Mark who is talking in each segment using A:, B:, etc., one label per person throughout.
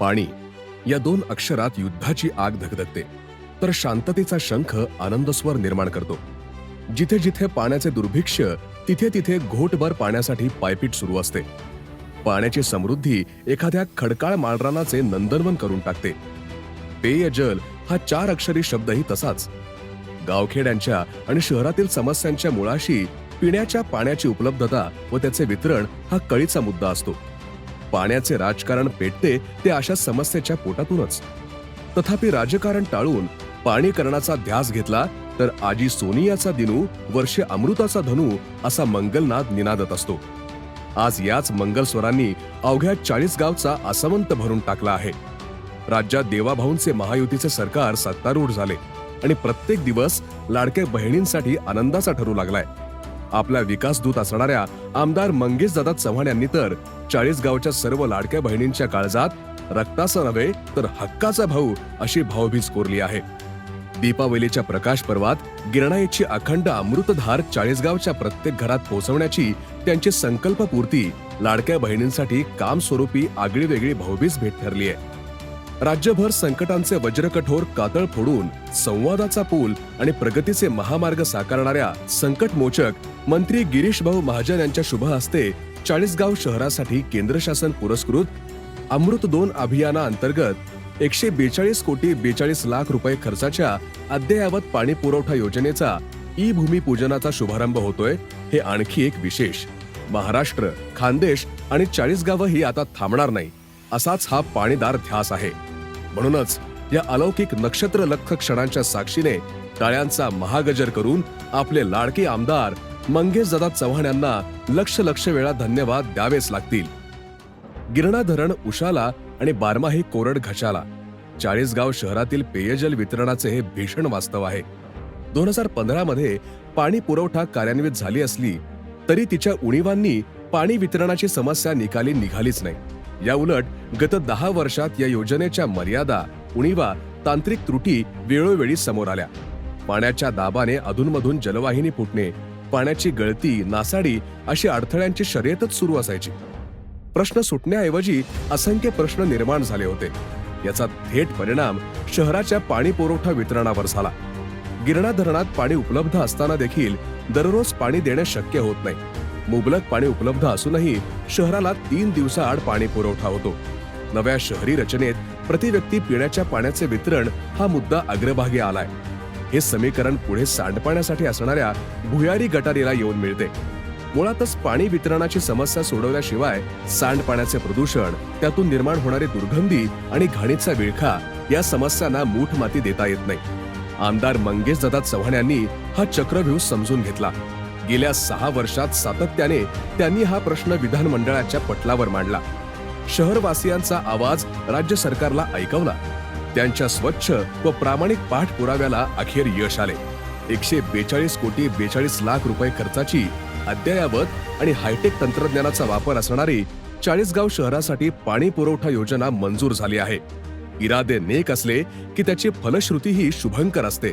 A: पाणी. या दोन अक्षरात युद्धाची आग धगधगते तर शांततेचा शंख आनंदस्वर निर्माण करतो. जिथे जिथे पाण्याचे दुर्भिक्ष तिथे तिथे घोटभर पाण्यासाठी पायपीट सुरू असते. पाण्याची समृद्धी एखाद्या खडकाळ माळरानाचे नंदनवन करून टाकते. पेयजल हा चार अक्षरी शब्दही तसाच. गावखेड्यांच्या आणि शहरातील समस्यांच्या मुळाशी पिण्याच्या पाण्याची उपलब्धता व त्याचे वितरण हा कळीचा मुद्दा असतो. पाण्याचे राजकारण पेटते ते अशा समस्येच्या पोटातूनच. तथापि राजकारण टाळून पाणीकरणाचा ध्यास घेतला तर आजी सोनियाचा दिनू वर्षे अमृताचा धनू असा मंगलनाद निनादत असतो. आज याच मंगलस्वरांनी अवघ्या चाळीस गावचा असमंत भरून टाकला आहे. राज्यात देवाभाऊंचे महायुतीचे सरकार सत्तारूढ झाले आणि प्रत्येक दिवस लाडक्या बहिणींसाठी आनंदाचा ठरू लागलाय. आपला विकास दूत असणाऱ्या आमदार मंगेश दादा चव्हाण यांनी तर चाळीसगावच्या सर्व लाडक्या बहिणींच्या काळजात रक्ताचा नव्हे तर हक्काचा भाऊ अशी भावभीज कोरली आहे. दीपावलीच्या प्रकाश पर्वात गिरणाईची अखंड अमृतधार चाळीसगावच्या प्रत्येक घरात पोहोचवण्याची त्यांची संकल्पपूर्ती लाडक्या बहिणींसाठी कामस्वरूपी आगळी वेगळी भाऊबीज भेट ठरली आहे. राज्यभर संकटांचे वज्रकठोर कातळ फोडून संवादाचा पूल आणि प्रगतीचे महामार्ग साकारणाऱ्या संकटमोचक मंत्री गिरीश भाऊ महाजन यांच्या शुभ हस्ते चाळीसगाव शहरासाठी केंद्र शासन पुरस्कृत अमृत दोन अभियाना अंतर्गत एकशे बेचाळीस कोटी बेचाळीस लाख रुपये खर्चाच्या अद्ययावत पाणी पुरवठा योजनेचा ई भूमिपूजनाचा शुभारंभ होतोय हे आणखी एक विशेष. महाराष्ट्र खानदेश आणि चाळीसगाव ही आता थांबणार नाही. असाच हा पाणीदार ध्यास आहे. म्हणूनच या अलौकिक नक्षत्र लख क्षणांच्या साक्षीने टाळ्यांचा महागजर करून आपले लाडके आमदार मंगेश दादा चव्हाण यांना लक्ष लक्ष वेळा धन्यवाद द्यावेच लागतील. गिरणा धरण उशाला आणि बारमाही कोरड घशाला. चाळीसगाव शहरातील पेयजल वितरणाचे हे भीषण वास्तव आहे. दोन हजार पंधरा मध्ये पाणी पुरवठा कार्यान्वित झाली असली तरी तिच्या उणीवांनी पाणी वितरणाची समस्या निकाली निघालीच नाही. या उलट गत दहा वर्षात या योजनेच्या मर्यादा उणीवा तांत्रिक त्रुटी वेळोवेळी समोर आल्या. पाण्याच्या दाबाने अधूनमधून जलवाहिनी फुटणे पाण्याची गळती नासाडी अशी अडथळ्यांची शर्यतच सुरू असायची. प्रश्न सुटण्याऐवजी असंख्य प्रश्न निर्माण झाले होते. याचा थेट परिणाम शहराच्या पाणी पुरवठा वितरणावर झाला. गिरणा धरणात पाणी उपलब्ध असताना देखील दररोज पाणी देणे शक्य होत नाही. मुबलक पाणी उपलब्ध असूनही शहराला तीन दिवसाआड पाणी पुरवठा होतो. नव्या शहरी रचनेत प्रतिव्यक्ती पिण्याच्या पाण्याचे वितरण हा मुद्दा अग्रभागी आलाय. हे समीकरण पुढे सांडपाण्यासाठी असणाऱ्या भुयारी गटारीला येऊन मिळते. मुळातच पाणी वितरणाची समस्या सोडवल्याशिवाय सांडपाण्याचे प्रदूषण त्यातून निर्माण होणारी दुर्गंधी आणि घाणीचा विळखा या समस्यांना मूठ माती देता येत नाही. आमदार मंगेश दादा चव्हाण यांनी हा चक्रव्यूह समजून घेतला. गेल्या सहा वर्षात सातत्याने त्यांनी हा प्रश्न विधानमंडळाच्या पटलावर मांडला. शहरवासियांचा आवाज राज्य सरकारला ऐकवला. त्यांच्या स्वच्छ व प्रामाणिक पाठपुराव्याला अखेर यश आले. एकशे बेचाळीस कोटी बेचाळीस लाख रुपये खर्चाची अद्ययावत आणि हायटेक तंत्रज्ञानाचा वापर असणारी चाळीसगाव शहरासाठी पाणी पुरवठा योजना मंजूर झाली आहे. इरादे नेक असले की त्याची फलश्रुतीही शुभंकर असते.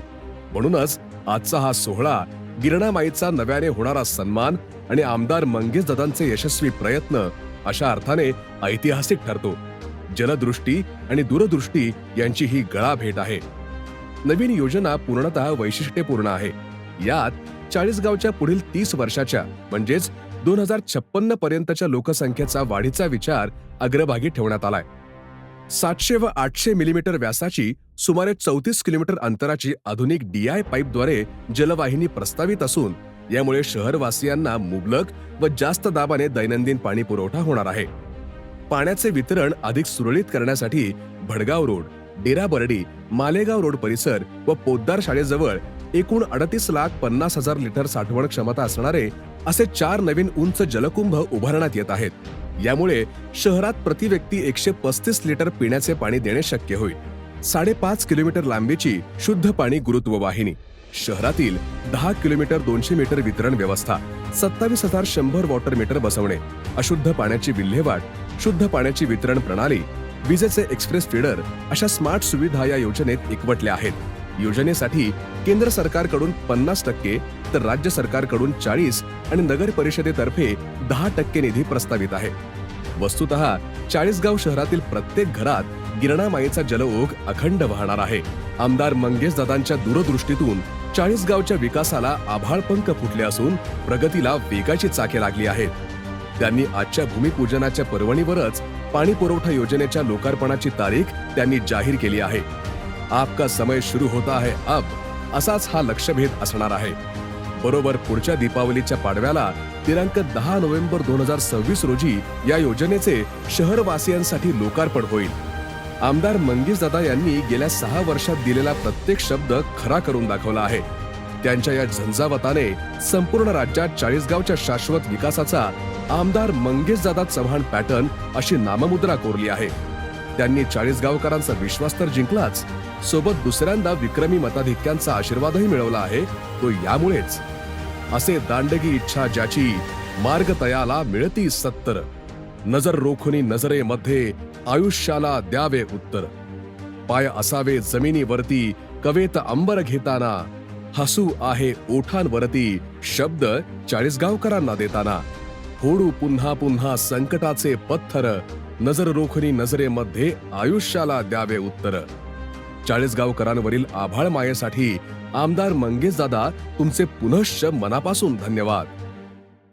A: म्हणूनच आजचा हा सोहळा गिरणामाईचा नव्याने होणारा सन्मान आणि आमदार मंगेश दादांचे यशस्वी प्रयत्न अशा अर्थाने ऐतिहासिक ठरतो. जलदृष्टी आणि दूरदृष्टी यांची ही गळा भेट आहे. नवीन योजना पूर्णतः वैशिष्ट्यपूर्ण आहे. यात चाळीसगावच्या पुढील तीस वर्षाच्या म्हणजेच दोन हजार छप्पन्न पर्यंतच्या लोकसंख्येचा वाढीचा विचार अग्रभागी ठेवण्यात आलाय. सातशे व आठशे मिलीमीटर व्यासाची सुमारे चौतीस किलोमीटर अंतराची आधुनिक डीआय पाईपद्वारे जलवाहिनी प्रस्तावित असून यामुळे शहरवासियांना मुबलक व जास्त दाबाने दैनंदिन पाणी पुरवठा होणार आहे. पाण्याचे वितरण अधिक सुरळीत करण्यासाठी भडगाव रोड डेरा बर्डी मालेगाव रोड परिसर व पोद्दार शाळेजवळ एकूण अडतीस लाख पन्नास हजार लिटर साठवण क्षमता असणारे असे चार नवीन उंच जलकुंभ उभारण्यात येत आहेत. यामुळे शहरात प्रति व्यक्ती एकशे पस्तीस लिटर पिण्याचे पाणी देणे शक्य होईल. साडेपाच किलोमीटर लांबीची शुद्ध पाणी गुरुत्व वाहिनी शहरातील दहा किलोमीटर दोनशे मीटर वितरण व्यवस्था सत्तावीस हजार शंभर वॉटर मीटर बसवणे अशुद्ध पाण्याची विल्हेवाट शुद्ध पाण्याची वितरण प्रणाली विजेचे एक्सप्रेस फीडर अशा स्मार्ट सुविधा या योजनेत एकवटल्या आहेत. योजनेसाठी केंद्र सरकारकडून पन्नास टक्के तर राज्य सरकारकडून चाळीस आणि नगर परिषदेतर्फे दहा टक्के निधी प्रस्तावित आहे. वस्तुत चाळीसगाव शहरातील प्रत्येक घरात गिरणा माईचा जलओघ अखंड वाहणार आहे. आमदार मंगेश दादांच्या दूरदृष्टीतून चाळीसगावच्या विकासाला आभाळपंख फुटले असून प्रगतीला वेगाची चाके लागली आहेत. त्यांनी आजच्या भूमिपूजनाच्या पर्वणीवरच पाणी पुरवठा योजनेच्या लोकार्पणाची तारीख त्यांनी जाहीर केली आहे. आपका समय शुरू होता है अब. असाच हा लक्षभेद असणार आहे. बरोबर पुढच्या दीपावलीच्या पाडव्याला दिनांक दहा नोव्हेंबर दोन हजार सव्वीस रोजी या योजनेचे शहरवासियांसाठी लोकार्पण होईल. आमदार मंगेश दादा यांनी गेल्या सहा वर्षात दिलेला प्रत्येक शब्द खरा करून दाखवला आहे. त्यांच्या या झंझावताने संपूर्ण राज्यात चाळीसगावच्या शाश्वत विकासाचा आमदार मंगेश दादा चव्हाण पॅटर्न अशी नाममुद्रा कोरली आहे. त्यांनी चाळीसगावकरांचा विश्वास तर जिंकलाच. सोबत दुसऱ्यांदा विक्रमी मताधिक्यांचा आशीर्वादही मिळवला आहे तो यामुळेच. असे दांडगी इच्छा ज्याची मार्ग तयाला मिळती सत्तर. नजर रोखुनी नजरेमध्ये आयुष्याला द्यावे उत्तर. पाय असावे जमिनीवरती कवेत अंबर घेताना. हसू आहे ओठांवरती शब्द चाळीसगावकरांना देताना. फोडू पुन्हा पुन्हा संकटाचे पत्थर नजर रोखणी नजरेमध्ये आयुष्याला द्यावे उत्तर. चाळीसगावकरांवरील आभाळ मायेसाठी आमदार मंगेशदादा तुमचे पुनश्च मनापासून धन्यवाद.